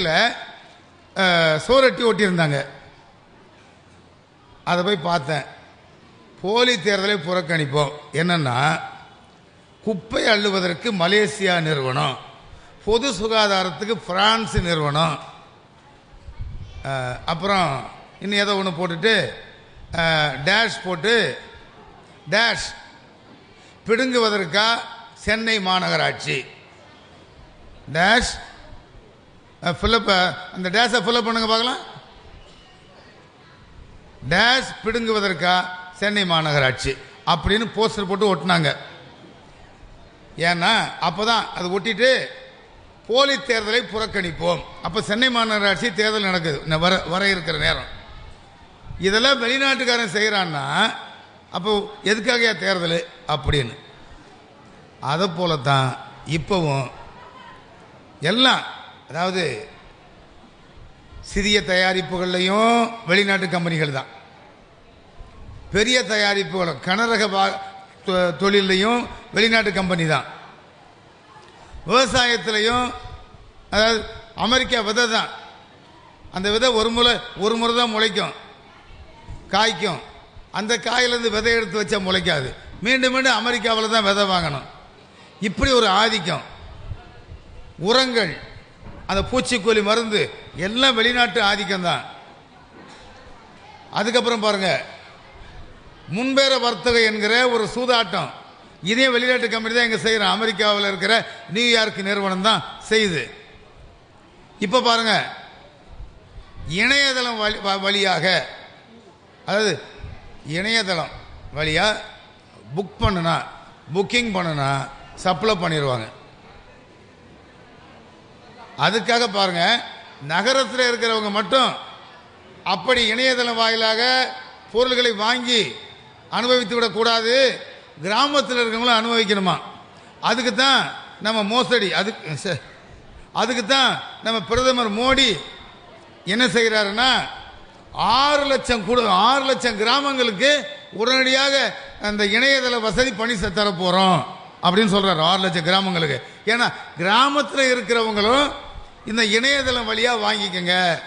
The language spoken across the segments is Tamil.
சென்னையில் சோரட்டி ஒட்டியிருந்தாங்க. அதை போய் பார்த்தேன். போலி தேர்தலை புறக்கணிப்போம். என்னன்னா குப்பை அள்ளுவதற்கு மலேசியா நிறுவனம் பொது சுகாதாரத்துக்கு பிரான்ஸ் நிறுவனம் அப்புறம் இன்னும் ஏதோ ஒன்று போட்டுட்டு டேஷ் போட்டு டேஷ் பிடுங்குவதற்கா சென்னை மாநகராட்சி. டேஷ் ஃபில்லப் அந்த டேஷை ஃபில்லப் பண்ணுங்க பார்க்கலாம். டேஷ் பிடுங்குவதற்கா சென்னை மாநகராட்சி அப்படின்னு போஸ்டர் போட்டு ஒட்டினாங்க. ஏன்னா அப்பதான் அது ஒட்டிட்டு போலி தேர்தலை புறக்கணிப்போம். அப்போ சென்னை மாநகராட்சி தேர்தல் நடக்குது. வர வர இருக்கிற நேரம். இதெல்லாம் வெளிநாட்டுக்காரன் செய்கிறான்னா அப்போ எதுக்காக தேர்தல்? அப்படின்னு. அதை போல தான் இப்போவும் எல்லாம் அதாவது சிறிய தயாரிப்புகள்லையும் வெளிநாட்டு கம்பெனிகள் தான். பெரிய தயாரிப்புகளும் கனரக தொழிலையும் தொழில்லையும் வெளிநாட்டு கம்பெனி தான். விவசாயத்திலையும் அதாவது அமெரிக்கா விதை தான். அந்த விதை ஒரு முறை ஒரு முறை தான் முளைக்கும். காய்க்கும். அந்த காயிலேருந்து விதை எடுத்து வச்சா முளைக்காது. மீண்டும் மீண்டும் அமெரிக்காவில் தான் விதை வாங்கணும். இப்படி ஒரு ஆதிக்கம். உரங்கள். அந்த பூச்சிக்கொல்லி மருந்து எல்லாம் வெளிநாட்டு ஆதிக்கம் தான் அதுக்கப்புறம் பாருங்க முன்பேற வர்த்தகம் என்கிற ஒரு சூதாட்டம். இதே வெளிநாட்டு கம்பெனி தான் இங்கே செய்கிறோம் அமெரிக்காவில் இருக்கிற நியூயார்க் நிறுவனம் தான் செய்யுது. இப்போ பாருங்க இணையதளம் வழி- வ- வழியாக அதாவது இணையதளம் வழியா புக் பண்ணுனா புக்கிங் பண்ணுனா சப்ளை பண்ணிடுவாங்க அதுக்காக பாருங்க நகரத்தில் இருக்கிறவங்க மட்டும் அப்படி இணையதளம் வாயிலாக பொருள்களை வாங்கி அனுபவித்து விடக்கூடாது கிராமத்தில் இருக்கிறவங்களும் அனுபவிக்கணுமா? அதுக்கு தான் நம்ம மோசடி அதுக்கு அதுக்கு தான் நம்ம பிரதமர் மோடி என்ன செய்கிறாருன்னா ஆறு லட்சம் கூட ஆறு லட்சம் கிராமங்களுக்கு உடனடியாக அந்த இணையதள வசதி பண்ணி தரப்போகிறோம் அப்படின்னு சொல்றாரு ஆறு லட்சம் கிராமங்களுக்கு. ஏன்னா கிராமத்தில் இருக்கிறவங்களும் இந்த இணையதளம் வழியாக வாங்கிக்கோங்க.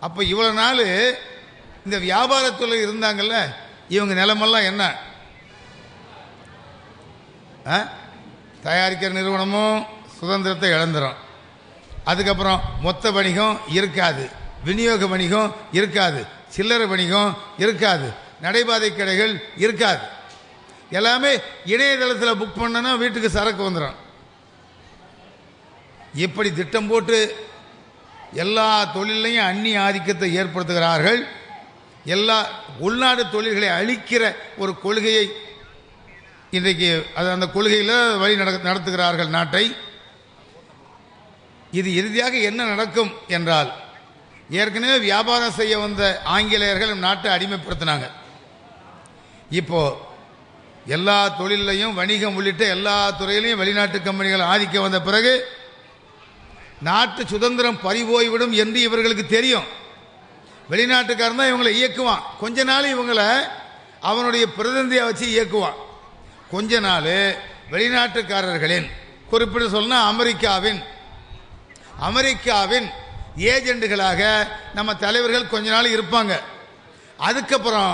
அப்போ இவ்வளோ நாள் இந்த வியாபாரத்துல இருந்தாங்கல்ல இவங்க நிலமெல்லாம் என்ன? ஆ? தயாரிக்கிற நிறுவனமும் சுதந்திரத்தை இழந்துரும். அதுக்கப்புறம் மொத்த வணிகம் இருக்காது. விநியோக வணிகம் இருக்காது. சில்லறை வணிகம் இருக்காது. நடைபாதை கடைகள் இருக்காது. எல்லாமே இணையதளத்தில் புக் பண்ணனா வீட்டுக்கு சரக்கு வந்துடும் இப்படி திட்டம் போட்டு எல்லா தொழிலையும் அந்நிய ஆதிக்கத்தை ஏற்படுத்துகிறார்கள். எல்லா உள்நாடு தொழில்களை அழிக்கிற ஒரு கொள்கையை இன்றைக்கு அது அந்த கொள்கையில் வழி நடத்துகிறார்கள் நாட்டை. இது இறுதியாக என்ன நடக்கும் என்றால் ஏற்கனவே வியாபாரம் செய்ய வந்த ஆங்கிலேயர்கள் நம் நாட்டை அடிமைப்படுத்தினாங்க. இப்போ எல்லா தொழிலையும் வணிகம் உள்ளிட்ட எல்லா துறையிலையும் வெளிநாட்டு கம்பெனிகள் ஆதிக்க வந்த பிறகு நாட்டு சுதந்திரம் பறிபோய்விடும் என்று இவர்களுக்கு தெரியும். வெளிநாட்டுக்காரன் தான் இவங்களை இயக்குவான். கொஞ்ச நாள் இவங்களை அவனுடைய பிரதிநிதியை வச்சு இயக்குவான். கொஞ்ச நாள் வெளிநாட்டுக்காரர்களின் குறிப்பிட்டு சொன்னால் அமெரிக்காவின் அமெரிக்காவின் ஏஜெண்டுகளாக நம்ம தலைவர்கள் கொஞ்ச நாள் இருப்பாங்க. அதுக்கப்புறம்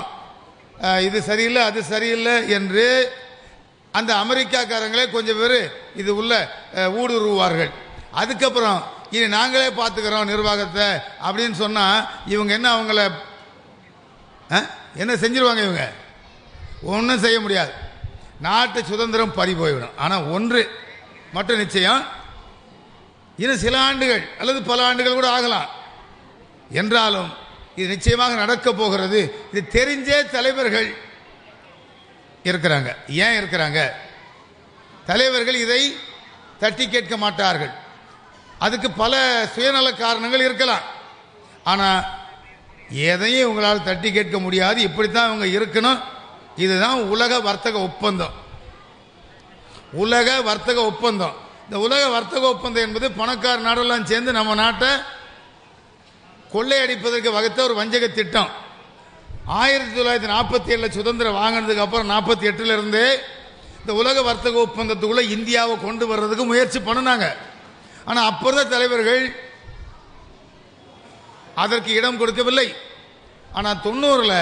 இது சரியில்லை அது சரியில்லை என்று அந்த அமெரிக்காக்காரங்களே கொஞ்சம் பேர் இது உள்ள ஊடுருவார்கள். அதுக்கப்புறம் இனி நாங்களே பார்த்துக்கிறோம் நிர்வாகத்தை அப்படின்னு சொன்னால் இவங்க என்ன அவங்கள என்ன செஞ்சிருவாங்க இவங்க? ஒன்றும் செய்ய முடியாது. நாட்டு சுதந்திரம் பறி போய்விடும். ஆனால் ஒன்று மட்டும் நிச்சயம் இன்னும் சில ஆண்டுகள் அல்லது பல ஆண்டுகள் கூட ஆகலாம். என்றாலும் இது நிச்சயமாக நடக்க போகிறது. இது தெரிஞ்சே தலைவர்கள் இருக்கிறாங்க. ஏன் இருக்கிறாங்க? தலைவர்கள் இதை தட்டி கேட்க மாட்டார்கள். அதுக்கு பல சுயநல காரணங்கள் இருக்கலாம். ஆனால் எதையும் இவங்களால் தட்டி கேட்க முடியாது. இப்படித்தான் இவங்க இருக்கணும். இதுதான் உலக வர்த்தக ஒப்பந்தம். உலக வர்த்தக ஒப்பந்தம். இந்த உலக வர்த்தக ஒப்பந்தம் என்பது பணக்கார நாடெல்லாம் சேர்ந்து நம்ம நாட்டை கொள்ளையடிப்பதற்கு வகுத்த ஒரு வஞ்சக திட்டம். ஆயிரத்தி தொள்ளாயிரத்தி நாற்பத்தி ஏழில் சுதந்திரம் வாங்கினதுக்கு அப்புறம் நாற்பத்தி எட்டுல இருந்து இந்த உலக வர்த்தக ஒப்பந்தத்துக்குள்ள இந்தியாவை கொண்டு வர்றதுக்கு முயற்சி பண்ணினாங்க. ஆனால் அப்போ இருந்த தலைவர்கள் அதற்கு இடம் கொடுக்கவில்லை. ஆனால் தொண்ணூறில்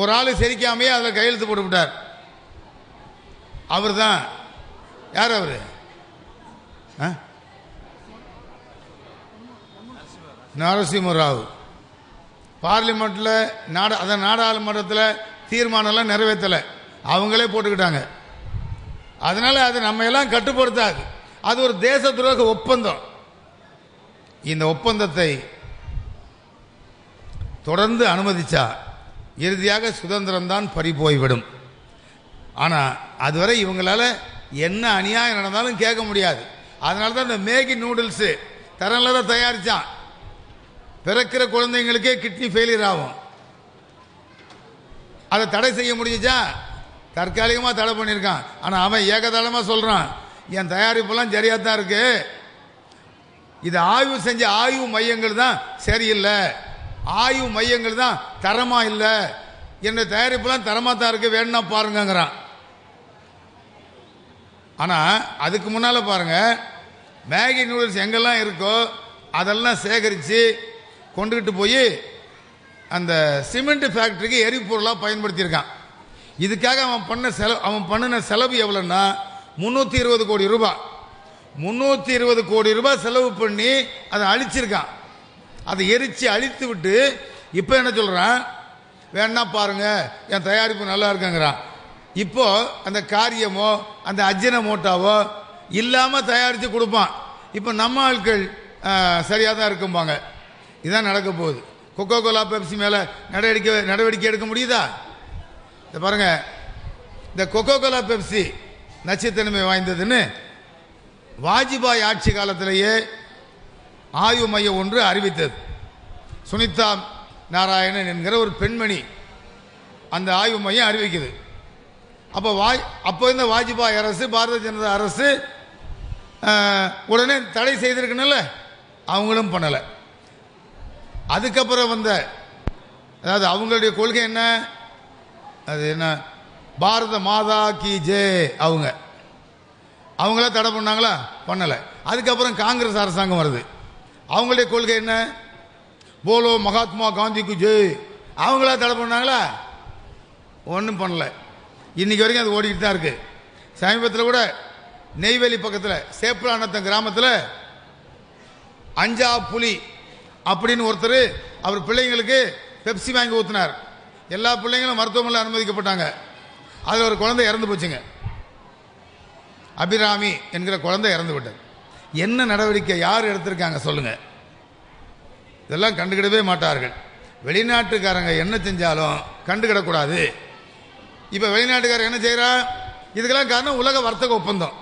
ஒரு ஆள் சிரிக்காமையே அதில் கையெழுத்து போட்டு விட்டார் அவர் தான் யார் அவர்? நரசிம்ம ராவ் பார்லிமெண்ட்டில் நாட அதான் நாடாளுமன்றத்தில் தீர்மானம்லாம் நிறைவேற்றலை. அவங்களே போட்டுக்கிட்டாங்க. அதனால் அது நம்ம எல்லாம் கட்டுப்படுத்தாது. அது ஒரு தேச துரோக ஒப்பந்தம். இந்த ஒப்பந்தத்தை தொடர்ந்து அனுமதிச்சா இறுதியாக சுதந்திரம் தான் பறி போய்விடும். ஆனால் அதுவரை இவங்களால என்ன அநியாயம் நடந்தாலும் கேட்க முடியாது. அதனால தான் இந்த மேகி நூடுல்ஸு தரனில் தான் தயாரித்தான் பிறக்கிற குழந்தைங்களுக்கே கிட்னி ஃபெயிலியர் ஆகும். அதை தடை செய்ய முடிஞ்சுச்சா? தற்காலிகமாக தடை பண்ணியிருக்கான். ஆனால் அவன் ஏகதாளமாக சொல்கிறான் என் தயாரிப்பெல்லாம் சரியாக தான் இருக்கு. இது ஆய்வு செஞ்ச ஆய்வு மையங்கள் தான் சரியில்லை. ஆய்வு மையங்கள் தான் தரமா இல்லை. என்ற தயாரிப்புலாம் தரமா தான் இருக்கு வேணும்னா பாருங்கங்கிறான். ஆனால் அதுக்கு முன்னால் பாருங்க மேகி நூடுல்ஸ் எங்கெல்லாம் இருக்கோ அதெல்லாம் சேகரித்து கொண்டுகிட்டு போய் அந்த சிமெண்ட் ஃபேக்டரிக்கு எரிபொருளாக பயன்படுத்தியிருக்கான். இதுக்காக அவன் பண்ண செலவு அவன் பண்ணின செலவு எவ்வளோன்னா முந்நூற்றி இருபது கோடி ரூபாய் முந்நூற்றி இருபது கோடி ரூபாய் செலவு பண்ணி அதை அழிச்சிருக்கான். அதை எரித்து அழித்து விட்டு இப்போ என்ன சொல்கிறான் வேணா பாருங்க என் தயாரிப்பு நல்லா இருக்குங்கிறான். இப்போ அந்த காரியமோ அந்த அஜின மோட்டாவோ இல்லாமல் தயாரித்து கொடுப்பான். இப்போ நம்ம ஆட்கள் சரியாக தான் இருக்கும்பாங்க. இதான் நடக்க போகுது. கொக்கோ கோலா பெப்சி மேலே நடவடிக்கை நடவடிக்கை எடுக்க முடியுதா? இதை பாருங்க. இந்த கொக்கோ கோலா பெப்சி நச்சுத்தன்மை வாய்ந்ததுன்னு வாஜ்பாய் ஆட்சி காலத்திலேயே ஆய்வு மையம் ஒன்று அறிவித்தது. சுனிதா நாராயணன் என்கிற ஒரு பெண்மணி அந்த ஆய்வு மையம் அறிவிக்குது. அப்போ வாய் அப்போ இருந்த வாஜ்பாய் அரசு பாரதிய ஜனதா அரசு உடனே தடை செய்திருக்கணும்ல? அவங்களும் பண்ணலை. அதுக்கப்புறம் வந்த அதாவது அவங்களுடைய கொள்கை என்ன? அது என்ன? பாரத மாதா கி ஜே அவங்க. அவங்கள தடை பண்ணாங்களா? பண்ணலை. அதுக்கப்புறம் காங்கிரஸ் அரசாங்கம் வருது. அவங்களுடைய கொள்கை என்ன? போலோ மகாத்மா காந்திக்கு ஜெய் அவங்களா தடை பண்ணாங்களா? ஒன்றும் பண்ணலை. இன்றைக்கி வரைக்கும் அது ஓடிக்கிட்டு தான் இருக்குது சமீபத்தில் கூட நெய்வேலி பக்கத்தில் சேப்பலானத்தம் கிராமத்தில் அஞ்சா புலி அப்படின்னு ஒருத்தர் அவர் பிள்ளைங்களுக்கு பெப்சி வாங்கி ஊற்றினார் எல்லா பிள்ளைங்களும் மருத்துவமனையில் அனுமதிக்கப்பட்டாங்க. அதில் ஒரு குழந்தை இறந்து போச்சுங்க. அபிராமி என்கிற குழந்தை இறந்து விட்டது. என்ன நடவடிக்கை யார் எடுத்திருக்காங்க சொல்லுங்க. இதெல்லாம் கண்டுக்கிடவே மாட்டார்கள். வெளிநாட்டுக்காரங்க என்ன செஞ்சாலும் கண்டுக்கிடக்கூடாது. இப்போ வெளிநாட்டுக்காரர் என்ன செய்கிறா இதுக்கெல்லாம் காரணம் உலக வர்த்தக ஒப்பந்தம்.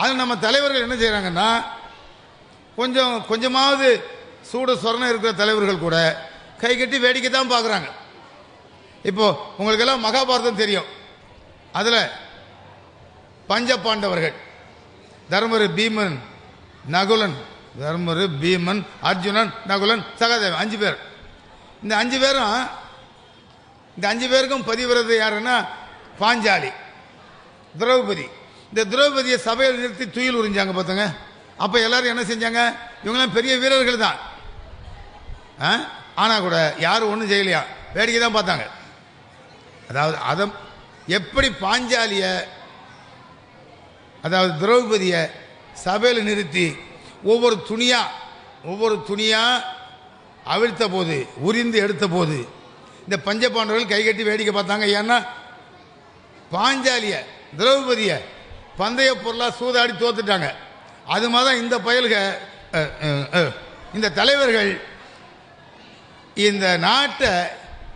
அதில் நம்ம தலைவர்கள் என்ன செய்கிறாங்கன்னா கொஞ்சம் கொஞ்சமாவது சூடு சொரணம் இருக்கிற தலைவர்கள் கூட கை கட்டி வேடிக்கை தான் பார்க்குறாங்க. இப்போ உங்களுக்கெல்லாம் மகாபாரதம் தெரியும். அதில் பஞ்ச பாண்டவர்கள் தர்மரு பீமன் நகுலன் தர்மரு பீமன் அர்ஜுனன் நகுலன் சகாதேவன் அஞ்சு பேர். இந்த அஞ்சு பேரும் இந்த அஞ்சு பேருக்கும் பதிவிறது யாருன்னா பாஞ்சாலி திரௌபதி. இந்த திரௌபதியை சபையில் நிறுத்தி துயில் உறிஞ்சாங்க பார்த்துங்க அப்போ எல்லாரும் என்ன செஞ்சாங்க? இவங்களாம் பெரிய வீரர்கள் தான். ஆ? ஆனா கூட யாரும் ஒன்றும் செய்யலையா? வேடிக்கை தான் பார்த்தாங்க. அதாவது அதை எப்படி பாஞ்சாலிய அதாவது திரௌபதியை சபையில் நிறுத்தி ஒவ்வொரு துணியா ஒவ்வொரு துணியா அவிழ்த்த போது உரிந்து எடுத்த போது இந்த பஞ்சபாண்டவர்கள் கைகட்டி வேடிக்கை பார்த்தாங்க ஏன்னா பாஞ்சாலிய திரௌபதிய பந்தய பொருளா சூதாடி தோத்துட்டாங்க. அது மாதிரி தான் இந்த பயல்க இந்த தலைவர்கள் இந்த நாட்டை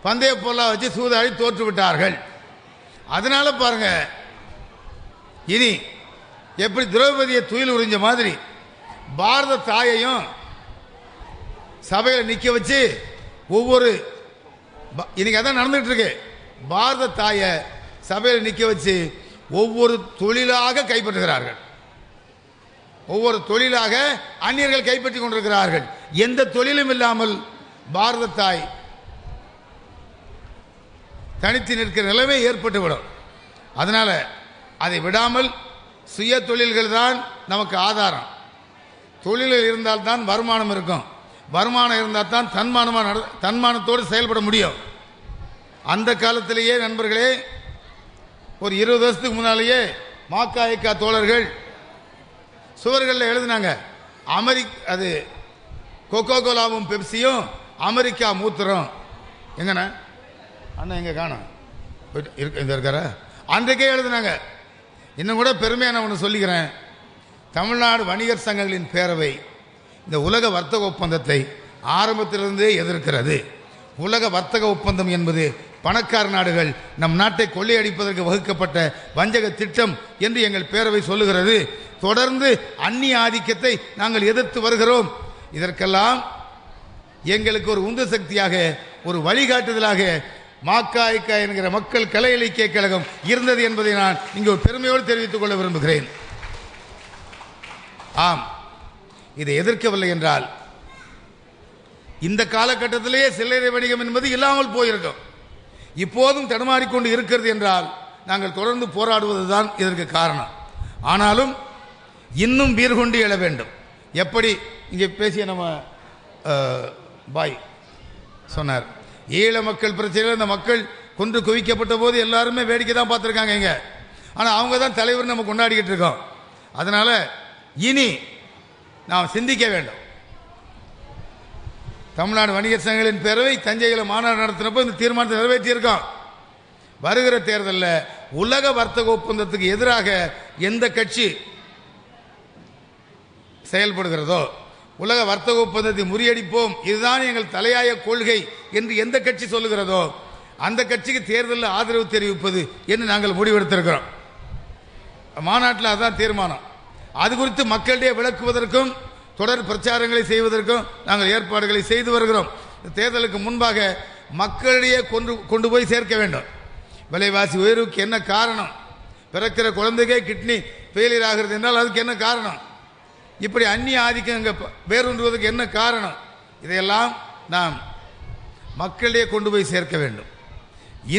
பந்தய பொருளா வச்சு சூதாடி தோற்று விட்டார்கள் அதனால பாருங்க இனி எப்படி திரௌபதியை துயில் உறிஞ்ச மாதிரி பாரத தாயையும் சபையில் நிற்க வச்சு ஒவ்வொரு இன்னைக்கு அதான் நடந்துட்டு இருக்கு பாரத தாயை சபையில் நிற்க வச்சு ஒவ்வொரு தொழிலாக கைப்பற்றுகிறார்கள். ஒவ்வொரு தொழிலாக அந்நியர்கள் கைப்பற்றி கொண்டிருக்கிறார்கள். எந்த தொழிலும் இல்லாமல் பாரத தாய் தனித்து நிற்கிற நிலைமை ஏற்பட்டுவிடும். அதனால் அதை விடாமல் சுய தொழில்கள் தான் நமக்கு ஆதாரம். தொழிலில் இருந்தால்தான் வருமானம் இருக்கும். வருமானம் இருந்தால் தான் தன்மானமாக நட தன்மானத்தோடு செயல்பட முடியும். அந்த காலத்திலேயே நண்பர்களே ஒரு இருபது வருஷத்துக்கு முன்னாலேயே மாக்காய்க்கா தோழர்கள் சுவர்களில் எழுதினாங்க. அமெரிக் அது கொக்கோ கோலாவும் பெப்சியும் அமெரிக்கா மூத்திரம். எங்கண்ணா அண்ணா எங்க காணோம் போயிட்டு இருக்கு இந்த இருக்காரா? அன்றைக்கே எழுதுனாங்க. இன்னும் கூட பெருமையாக நான் ஒன்று சொல்லிக்கிறேன். தமிழ்நாடு வணிகர் சங்கங்களின் பேரவை இந்த உலக வர்த்தக ஒப்பந்தத்தை ஆரம்பத்திலிருந்தே எதிர்க்கிறது. உலக வர்த்தக ஒப்பந்தம் என்பது பணக்கார நாடுகள் நம் நாட்டை கொள்ளையடிப்பதற்கு வகுக்கப்பட்ட வஞ்சக திட்டம் என்று எங்கள் பேரவை சொல்லுகிறது. தொடர்ந்து அந்நிய ஆதிக்கத்தை நாங்கள் எதிர்த்து வருகிறோம். இதற்கெல்லாம் எங்களுக்கு ஒரு உந்து சக்தியாக ஒரு வழிகாட்டுதலாக மாக்காய்க்கா என்கிற மக்கள் கலை இலக்கிய கழகம் இருந்தது என்பதை நான் இங்கு ஒரு பெருமையோடு தெரிவித்துக் கொள்ள விரும்புகிறேன். ஆம் இதை எதிர்க்கவில்லை என்றால் இந்த காலகட்டத்திலேயே சில்லறை வணிகம் என்பது இல்லாமல் போயிருக்கும். இப்போதும் தடுமாறிக்கொண்டு இருக்கிறது என்றால் நாங்கள் தொடர்ந்து போராடுவதுதான் இதற்கு காரணம். ஆனாலும் இன்னும் வீர் கொண்டு எழ வேண்டும். எப்படி இங்கே பேசிய நம்ம பாய் சொன்னார். ஈழ மக்கள் பிரச்சனையில் இந்த மக்கள் கொன்று குவிக்கப்பட்ட போது எல்லாருமே வேடிக்கை தான் பார்த்துருக்காங்க இங்கே. ஆனால் அவங்க தான் தலைவர் நம்ம கொண்டாடிக்கிட்டு இருக்கோம். அதனால் இனி நாம் சிந்திக்க வேண்டும். தமிழ்நாடு வணிகர் சங்கங்களின் பேரவை தஞ்சையில் மாநாடு நடத்தினப்போ இந்த தீர்மானத்தை நிறைவேற்றியிருக்கோம். வருகிற தேர்தலில் உலக வர்த்தக ஒப்பந்தத்துக்கு எதிராக எந்த கட்சி செயல்படுகிறதோ உலக வர்த்தக ஒப்பந்தத்தை முறியடிப்போம். இதுதான் எங்கள் தலையாய கொள்கை என்று எந்த கட்சி சொல்லுகிறதோ அந்த கட்சிக்கு தேர்தலில் ஆதரவு தெரிவிப்பது என்று நாங்கள் முடிவெடுத்திருக்கிறோம். மாநாட்டில் அதான் தீர்மானம். அது குறித்து மக்களிடையே விளக்குவதற்கும் தொடர் பிரச்சாரங்களை செய்வதற்கும் நாங்கள் ஏற்பாடுகளை செய்து வருகிறோம். தேர்தலுக்கு முன்பாக மக்களிடையே கொண்டு கொண்டு போய் சேர்க்க வேண்டும். விலைவாசி உயர்வுக்கு என்ன காரணம்? பிறக்கிற குழந்தைக்கே கிட்னி ஃபெயிலியர் ஆகிறது என்றால் அதுக்கு என்ன காரணம்? இப்படி அந்நிய ஆதிக்கம் இங்கே வேரூன்றுவதற்கு என்ன காரணம்? இதையெல்லாம் நாம் மக்களிடையே கொண்டு போய் சேர்க்க வேண்டும்.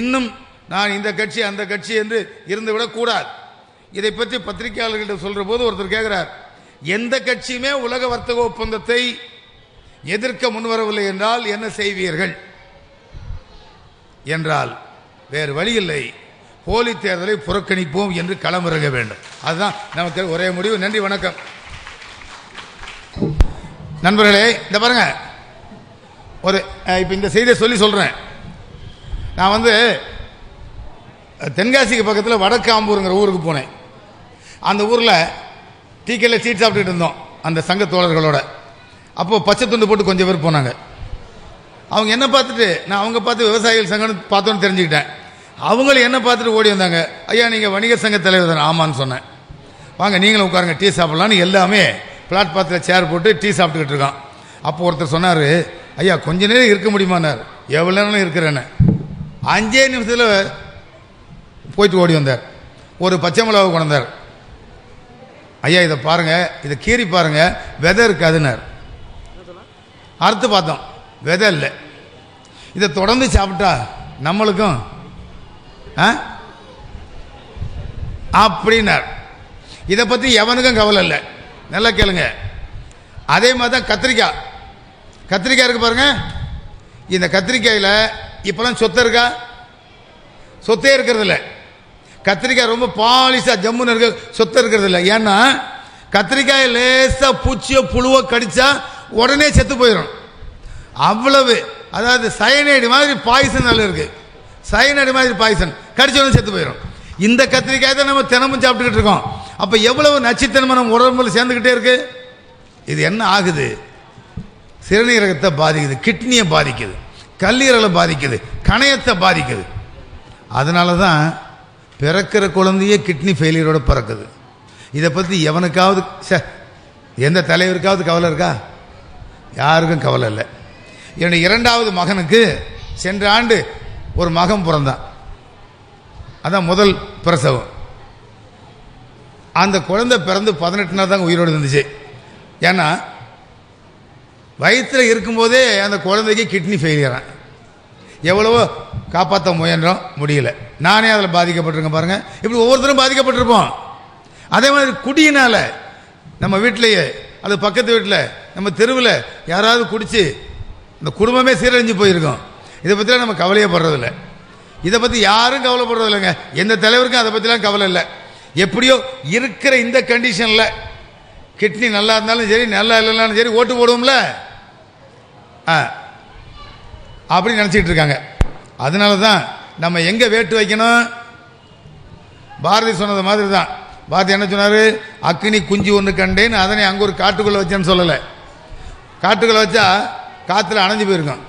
இன்னும் நான் இந்த கட்சி அந்த கட்சி என்று இருந்துவிடக்கூடாது இதை பற்றி பத்திரிகையாளர்கிட்ட சொல்கிற போது ஒருத்தர் கேட்குறார் எந்த கட்சியுமே உலக வர்த்தக ஒப்பந்தத்தை எதிர்க்க முன்வரவில்லை என்றால் என்ன செய்வீர்கள்? என்றால் வேறு வழி இல்லை. போலி தேர்தலை புறக்கணிப்போம் என்று களமிறங்க வேண்டும். அதுதான் நமக்கு ஒரே முடிவு. நன்றி வணக்கம். நண்பர்களே இந்த பாருங்க. ஒரு இப்போ இந்த செய்தியை சொல்லி சொல்கிறேன் நான் வந்து தென்காசிக்கு பக்கத்தில் வடக்காம்பூருங்கிற ஊருக்கு போனேன். அந்த ஊரில் டீக்கல்ல சீட் சாப்பிட்டுட்டு இருந்தோம் அந்த சங்க தோழர்களோட. அப்போ பச்சை துண்டு போட்டு கொஞ்சம் பேர் போனாங்க. அவங்க என்ன பார்த்துட்டு நான் அவங்க பார்த்து விவசாயிகள் சங்கம்னு பார்த்தோன்னு தெரிஞ்சுக்கிட்டேன். அவங்களும் என்ன பார்த்துட்டு ஓடி வந்தாங்க? ஐயா நீங்கள் வணிகர் சங்க தலைவர் தானே? ஆமான்னு சொன்னேன். வாங்க நீங்களும் உட்காருங்க டீ சாப்பிட்லான்னு எல்லாமே பிளாட்பாத்தில் சேர் போட்டு டீ சாப்பிட்டுக்கிட்டு இருக்கான். அப்போ ஒருத்தர் சொன்னார் ஐயா கொஞ்ச நேரம் இருக்க முடியுமான்னார். எவ்வளோ நேரம் இருக்கிறேன்னு. அஞ்சே நிமிஷத்தில் போயிட்டு ஓடி வந்தார். ஒரு பச்சை மிளகாவை கொண்டார் ஐயா இதை பாருங்கள் இதை கீறி பாருங்க. விதை இருக்காதுன்னார். அறுத்து பார்த்தோம். விதை இல்லை. இதை தொடர்ந்து சாப்பிட்டா நம்மளுக்கும் ஆ? அப்படின்னார். இதை பற்றி எவனுக்கும் கவலை இல்லை. நல்லா கேளுங்க. அதே மாதிரி தான் கத்திரிக்காய் கத்திரிக்காய் இருக்கு பாருங்க. இந்த கத்திரிக்காயில் இப்போலாம் சொத்து இருக்கா? சொத்தே இருக்கிறது இல்லை கத்திரிக்காய் ரொம்ப பாலிஷாக ஜம்முன்னு இருக்க சொத்து இருக்கிறது இல்லை ஏன்னா கத்திரிக்காய் லேசாக பூச்சியோ புழுவோ கடித்தா உடனே செத்து போயிடும் அவ்வளவு. அதாவது சயனைடு மாதிரி பாய்சன் அதில் இருக்குது சயனைடு மாதிரி பாய்சன் கடிச்ச உடனே செத்து போயிடும் இந்த கத்திரிக்காய் தான் நம்ம தினமும் சாப்பிட்டுக்கிட்டு இருக்கோம். அப்ப எவ்வளவு நச்சுத்தன்மை நம்ம உடம்புல சேர்ந்துக்கிட்டே இருக்கு? இது என்ன ஆகுது? சிறுநீரகத்தை பாதிக்குது கிட்னியை பாதிக்குது கல்லீரலை பாதிக்குது கணையத்தை பாதிக்குது. அதனால தான் பிறக்கிற குழந்தையே கிட்னி ஃபெயிலியரோட பிறக்குது. இதை பற்றி எவனுக்காவது ச எந்த தலைவருக்காவது கவலை இருக்கா? யாருக்கும் கவலை இல்லை. என்னுடைய இரண்டாவது மகனுக்கு சென்ற ஆண்டு ஒரு மகன் பிறந்தான். அதான் முதல் பிரசவம். அந்த குழந்தை பிறந்து பதினெட்டு நாள் தாங்க உயிரோடு இருந்துச்சு. ஏன்னா வயிற்றில் இருக்கும்போதே அந்த குழந்தைக்கு கிட்னி ஃபெயிலியரான் எவ்வளவோ காப்பாற்ற முயன்றோம் முடியல. நானே அதில் பாதிக்கப்பட்டிருக்கேன் பாருங்கள் இப்படி ஒவ்வொருத்தரும் பாதிக்கப்பட்டிருப்போம். அதே மாதிரி குடியினால் நம்ம வீட்டிலேயே அது பக்கத்து வீட்டில் நம்ம தெருவில் யாராவது குடித்து இந்த குடும்பமே சீரழிஞ்சு போயிருக்கோம். இதை பற்றிலாம் நம்ம கவலையே படுறதில்ல. இதை பற்றி யாரும் கவலைப்படுறதில்லைங்க. எந்த தலைவருக்கும் அதை பற்றிலாம் கவலை இல்லை. எப்படியோ இருக்கிற இந்த கண்டிஷனில் கிட்னி நல்லா இருந்தாலும் சரி நல்லா இல்லைனாலும் சரி ஓட்டு போடுவோம்ல? ஆ. அப்படின்னு நினச்சிக்கிட்டு இருக்காங்க. அதனால தான் நம்ம எங்கே வேட்டு வைக்கணும்? பாரதி சொன்னது மாதிரி தான் பாரதி என்ன சொன்னார்? அக்னி குஞ்சு ஒன்று கண்டேன் அதனை அங்கே ஒரு காட்டுக்குள்ளே வச்சேன்னு சொல்லலை. காட்டுக்குள்ளே வச்சா காற்றுல அணைஞ்சு போயிருக்கும்.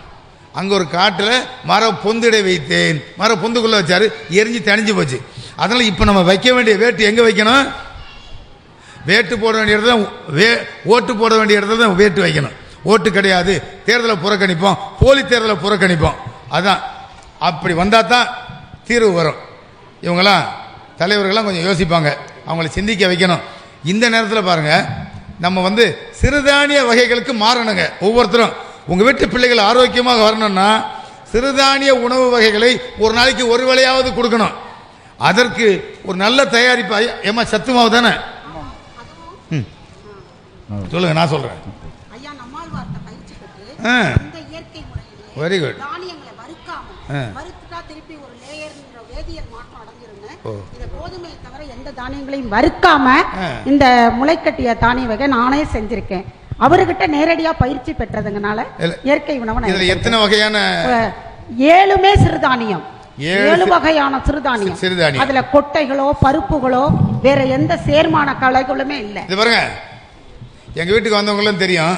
அங்கே ஒரு காட்டில் மர பொந்திடை வைத்தேன். மர பொந்துக்குள்ளே வச்சார் எரிஞ்சு தணிஞ்சு போச்சு. அதனால் இப்போ நம்ம வைக்க வேண்டிய வேட்டு எங்கே வைக்கணும்? வேட்டு போட வேண்டிய இடத்துல வே ஓட்டு போட வேண்டிய இடத்துல தான் வேட்டு வைக்கணும். ஓட்டு கிடையாது. தேர்தலை புறக்கணிப்போம். போலி தேர்தலை புறக்கணிப்போம். அதுதான் அப்படி வந்தால் தான் தீர்வு வரும். இவங்கெல்லாம் தலைவர்கள்லாம் கொஞ்சம் யோசிப்பாங்க. அவங்கள சிந்திக்க வைக்கணும். இந்த நேரத்தில் பாருங்க நம்ம வந்து சிறுதானிய வகைகளுக்கு மாறணுங்க. ஒவ்வொருத்தரும். உங்கள் வீட்டு பிள்ளைகள் ஆரோக்கியமாக வரணும்னா சிறுதானிய உணவு வகைகளை ஒரு நாளைக்கு ஒரு வேளையாவது கொடுக்கணும். அதற்கு ஒரு நல்ல தயாரிப்பு. ஏம்மா சத்து மாவு தானே. சொல்லுங்க நான் சொல்றேன். தவிர எந்த தானியங்களையும் வறுக்காம. இந்த முளைக்கட்டிய தானிய வகை நானே செஞ்சிருக்கேன். அவர்கிட்ட நேரடியா பயிற்சி பெற்றதுங்கனால. இயற்கை உணவு. எத்தனை வகையான ஏழுமே சிறுதானியம். ஏழு வகையான சிறுதானியம். சிறுதானியம். அதுல கொட்டைகளோ பருப்புகளோ வேற எந்த சேர்மான கலைகளுமே இல்ல. இது பாருங்க. எங்க வீட்டுக்கு வந்தவங்களும் தெரியும்.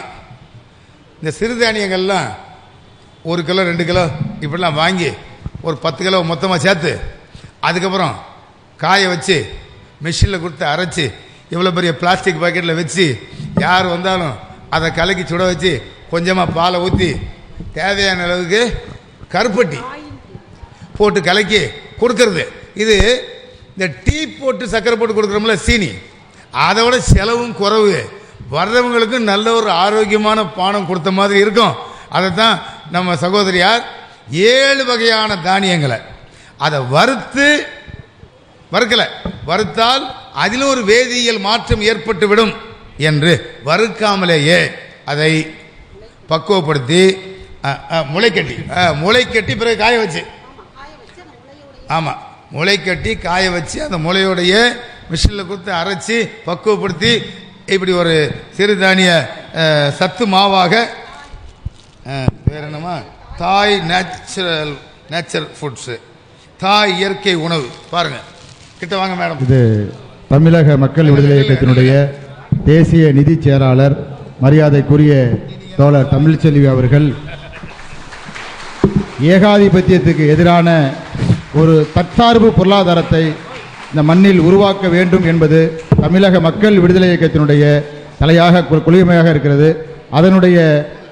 இந்த சிறுதானியங்கள்லாம் ஒரு கிலோ ரெண்டு கிலோ இப்படிலாம் வாங்கி ஒரு பத்து கிலோ மொத்தமாக சேர்த்து அதுக்கப்புறம் காய வச்சு மிஷினில் கொடுத்து அரைச்சி இவ்வளோ பெரிய பிளாஸ்டிக் பாக்கெட்டில் வச்சு யார் வந்தாலும் அதை கலக்கி சுட வச்சு கொஞ்சமாக பாலை ஊற்றி தேவையான அளவுக்கு கருப்பட்டி. போட்டு கலக்கி கொடுக்கறது. இது இந்த டீ போட்டு சக்கரை போட்டு கொடுக்குறோம்ல சீனி. அதை விட செலவும் குறைவு. வர்றவங்களுக்கு நல்ல ஒரு ஆரோக்கியமான பானம் கொடுத்த மாதிரி இருக்கும். அதை தான் நம்ம சகோதரியார் ஏழு வகையான தானியங்களை. அதை வறுத்து வறுக்கலை. வறுத்தால் அதில் ஒரு வேதியியல் மாற்றம் ஏற்பட்டு விடும் என்று வறுக்காமலேயே அதை பக்குவப்படுத்தி முளைக்கட்டி. முளைக்கட்டி பிறகு காய வச்சு. ஆமாம் முளை கட்டி காய வச்சு அந்த முளையோடைய மிஷினில் கொடுத்து அரைச்சி பக்குவப்படுத்தி இப்படி ஒரு சிறுதானிய சத்து மாவாக வேற என்னமா தாய் நேச்சுரல் நேச்சுரல் ஃபுட்ஸு தாய் இயற்கை உணவு. பாருங்கள் கிட்ட வாங்க மேடம். இது தமிழக மக்கள் விடுதலை இயக்கத்தினுடைய தேசிய நிதி செயலாளர் மரியாதைக்குரிய தோழர் தமிழ்ச்செல்வி அவர்கள் ஏகாதிபத்தியத்துக்கு எதிரான ஒரு தற்சார்பு பொருளாதாரத்தை இந்த மண்ணில் உருவாக்க வேண்டும் என்பது தமிழக மக்கள் விடுதலை இயக்கத்தினுடைய தலையாக கு- கொள்கைமையாக இருக்கிறது. அதனுடைய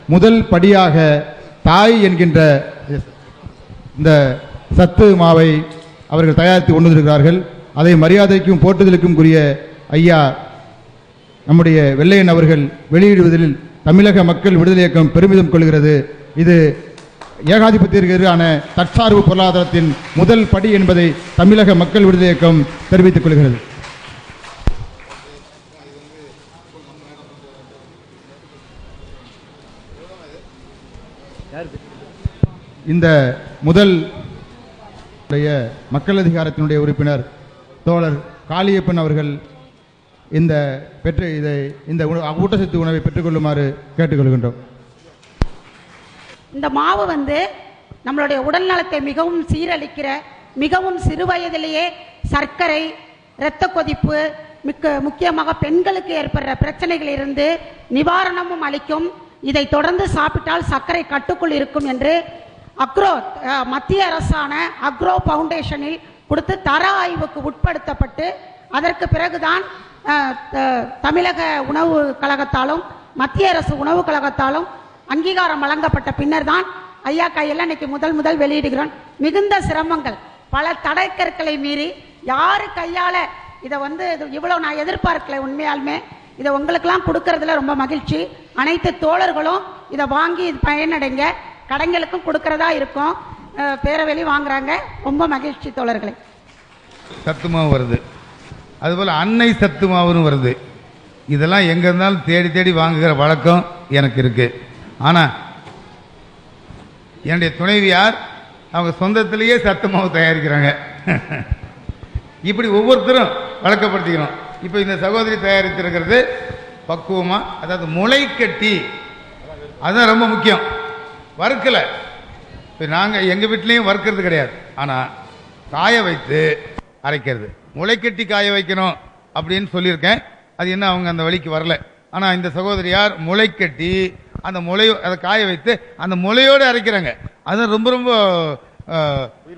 முதல் படியாக தாய் என்கின்ற இந்த சத்து மாவை அவர்கள் தயாரித்து கொண்டு வந்திருக்கிறார்கள் அதை மரியாதைக்கும் போற்றுதலுக்கும் கூறிய ஐயா நம்முடைய வெள்ளையன் அவர்கள் வெளியிடுவதில் தமிழக மக்கள் விடுதலை இயக்கம் பெருமிதம் கொள்கிறது. இது ஏகாதிபத்தியத்திற்கு எதிரான தற்சார்பு பொருளாதாரத்தின் முதல் படி என்பதை தமிழக மக்கள் விடுதலை இயக்கம் தெரிவித்துக் கொள்கிறது. இந்த முதல் மக்கள் அதிகாரத்தினுடைய உறுப்பினர் தோழர் காளியப்பன் அவர்கள் இந்த பெற்று இதை இந்த ஊட்டச்சத்து உணவை பெற்றுக்கொள்ளுமாறு கேட்டுக்கொள்கின்றோம் இந்த மாவு வந்து நம்மளுடைய உடல் நலத்தை மிகவும் சீரழிக்கிற மிகவும் சிறு வயதிலேயே சர்க்கரை இரத்த கொதிப்பு மிக்க முக்கியமாக பெண்களுக்கு ஏற்படுற பிரச்சனைகளிலிருந்து நிவாரணமும் அளிக்கும். இதை தொடர்ந்து சாப்பிட்டால் சர்க்கரை கட்டுக்குள் இருக்கும் என்று அக்ரோ மத்திய அரசான அக்ரோ ஃபவுண்டேஷனில் கொடுத்து தர ஆய்வுக்கு உட்படுத்தப்பட்டு அதற்கு பிறகுதான் தமிழக உணவு கழகத்தாலும் மத்திய அரசு உணவு கழகத்தாலும் அங்கீகாரம் வழங்கப்பட்ட பின்னர் தான் ஐயா கையில் இன்னைக்கு முதல் முதல் வெளியிடுகிறோம். மிகுந்த சிரமங்கள். பல தடைக்கற்களை மீறி யாரு கையால இதை வந்து இது இவ்வளவு நான் எதிர்பார்க்கல உண்மையாலுமே. இதை உங்களுக்கெல்லாம் கொடுக்கறதுல ரொம்ப மகிழ்ச்சி. அனைத்து தோழர்களும் இதை வாங்கி இது பயனடைங்க. கடைங்களுக்கும் கொடுக்கறதா இருக்கும். பேரவெளி வாங்குறாங்க. ரொம்ப மகிழ்ச்சி தோழர்களை. சத்துமாவும் வருது. அதுபோல் அன்னை சத்துமாவும் வருது. இதெல்லாம் எங்கே இருந்தாலும் தேடி தேடி வாங்குகிற வழக்கம் எனக்கு இருக்குது ஆனால் என்னுடைய துணைவியார் அவங்க சொந்தத்திலேயே சத்து மாவு தயாரிக்கிறாங்க. இப்படி ஒவ்வொருத்தரும் வழக்கப்படுத்திக்கிறோம் இப்போ இந்த சகோதரி தயாரித்திருக்கிறது பக்குவமாக அதாவது முளைக்கட்டி. அதுதான் ரொம்ப முக்கியம். வறுக்கல. இப்போ நாங்கள் எங்கள் வீட்லேயும் வறுக்கிறது கிடையாது. ஆனால் காய வைத்து அரைக்கிறது. முளைக்கட்டி காய வைக்கணும் அப்படின்னு சொல்லியிருக்கேன். அது என்ன அவங்க அந்த வழிக்கு வரல. ஆனால் இந்த சகோதரியார் முளைக்கட்டி அந்த முளையோ அதை காய வைத்து அந்த முளையோடு அரைக்கிறாங்க. அது ரொம்ப ரொம்ப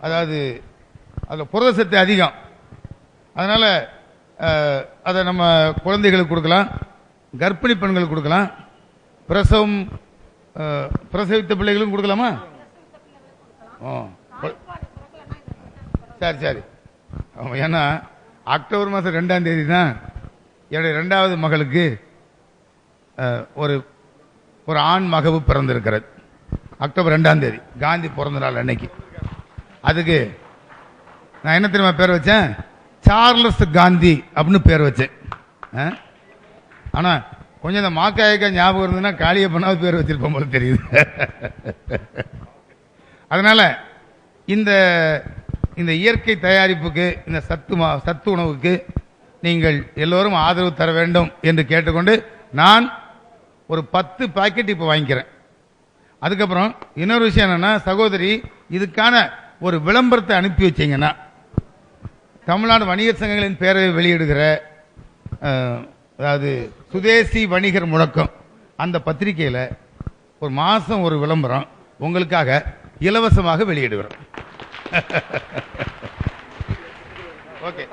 அதாவது அதில் புரத சத்து அதிகம். அதனால் அதை நம்ம குழந்தைகளுக்கு கொடுக்கலாம் கர்ப்பிணி பெண்களுக்கு கொடுக்கலாம் பிரசவம் பிரசவித்த பிள்ளைகளும் கொடுக்கலாமா? ஓ சரி சரி. ஏன்னா அக்டோபர் மாதம் ரெண்டாம் தேதி தான் என்னுடைய ரெண்டாவது மகளுக்கு ஒரு ஒரு ஆண் மகவு பிறந்திருக்கிறது. அக்டோபர் ரெண்டாம் தேதி. காந்தி பிறந்த நாள் அன்னைக்கு. அதுக்கு நான் என்ன தெரியுமா பேர் வச்சேன்? சார்லஸ் காந்தி அப்படின்னு பேர் வச்சேன். ஆ? கொஞ்சம் இந்த மாக்காயக்கா ஞாபகம் இருந்ததுன்னா காளிய பண்ணாவது பேர் வச்சிருப்போம் போல தெரியுது. அதனால் இந்த இந்த இயற்கை தயாரிப்புக்கு இந்த சத்து மா- சத்து உணவுக்கு நீங்கள் எல்லோரும் ஆதரவு தர வேண்டும் என்று கேட்டுக்கொண்டு நான் ஒரு பத்து பாக்கெட் இப்போ வாங்கிக்கிறேன். அதுக்கப்புறம் இன்னொரு விஷயம் என்னன்னா சகோதரி இதுக்கான ஒரு விளம்பரத்தை அனுப்பி வச்சீங்கன்னா தமிழ்நாடு வணிகர் சங்கங்களின் பேரவை வெளியிடுகிற அதாவது சுதேசி வணிகர் முழக்கம் அந்த பத்திரிகையில் ஒரு மாதம் ஒரு விளம்பரம் உங்களுக்காக இலவசமாக வெளியிடுகிறோம். ஓகே.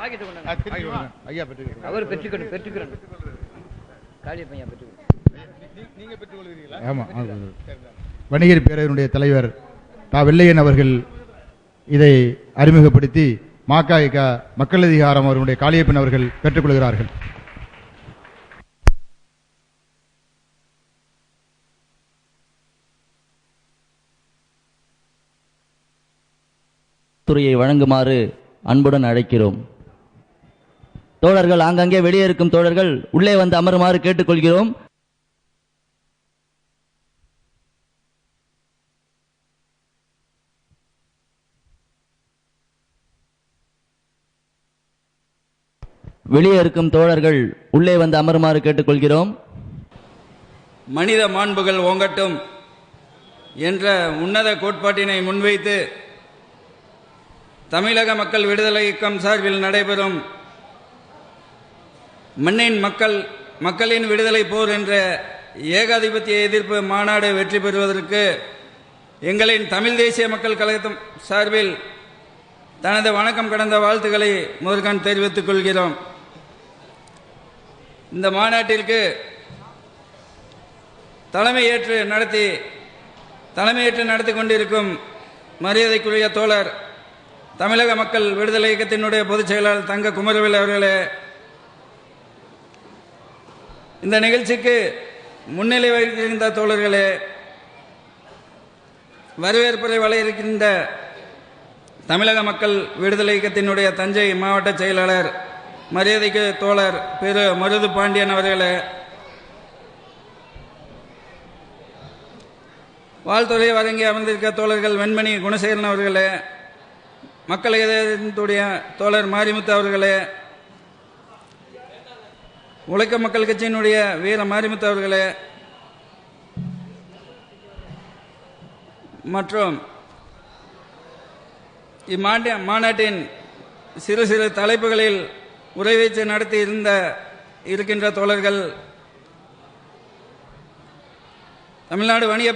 ஐயா பெற்றுக்கிறேன் அவர் பெற்றுக்கணும் பெற்றுக்கிறோம் காளிய பையன் பெற்றுக்கணும் நீங்க பெற்றுக்கொள்கிறீங்களா ஆமாம் வணிகர் பேரவையினுடைய தலைவர் தா வெள்ளையன் அவர்கள் இதை அறிமுகப்படுத்தி மாக்காய்கா மக்கள் அதிகாரம் அவர்களுடைய காளியப்பன் அவர்கள் பெற்றுக்கொள்கிறார்கள். துறையை வழங்குமாறு அன்புடன் அழைக்கிறோம். தோழர்கள் ஆங்காங்கே வெளியே இருக்கும் தோழர்கள் உள்ளே வந்து அமருமாறு கேட்டுக்கொள்கிறோம். வெளியே இருக்கும் தோழர்கள் உள்ளே வந்து அமருமாறு கேட்டுக்கொள்கிறோம். மனித மாண்புகள் ஓங்கட்டும் என்ற உன்னத கோட்பாட்டினை முன்வைத்து தமிழக மக்கள் விடுதலை இயக்கம் சார்பில் நடைபெறும் மண்ணின் மக்கள் மக்களின் விடுதலை போர் என்ற ஏகாதிபத்திய எதிர்ப்பு மாநாடு வெற்றி பெறுவதற்கு எங்களின் தமிழ் தேசிய மக்கள் கழகத்தின் சார்பில் தனது வணக்கம் கடந்த வாழ்த்துக்களை முருகன் தெரிவித்துக் கொள்கிறோம். இந்த மாநாட்டிற்கு தலைமையேற்று நடத்தி தலைமையேற்று நடத்தி கொண்டிருக்கும் மரியாதைக்குரிய தோழர் தமிழக மக்கள் விடுதலை இயக்கத்தினுடைய பொதுச் செயலாளர் தங்க குமரவேல் அவர்களே இந்த நிகழ்ச்சிக்கு முன்னிலை வகிக்கின்ற தோழர்களே வரவேற்புரை வளையிருக்கின்ற இருக்கின்ற தமிழக மக்கள் விடுதலை இயக்கத்தினுடைய தஞ்சை மாவட்ட செயலாளர் மரியாதைக்கு தோழர் பெரு மருது பாண்டியன் அவர்களே. வாழ்த்துறை வழங்கி அமர்ந்திருக்க தோழர்கள் வெண்மணி குணசேகரன் அவர்களே மக்கள் இதயத்துடைய தோழர் மாரிமுத்து அவர்களே உழைக்க மக்கள் கட்சியினுடைய வீர மாரிமுத்து அவர்களே மற்றும் இம்மாண்ட மாநாட்டின் சிறு சிறு தலைப்புகளில் உரை வைத்து நடத்தி இருந்த இருக்கின்ற தோழர்கள் தமிழ்நாடு வணிக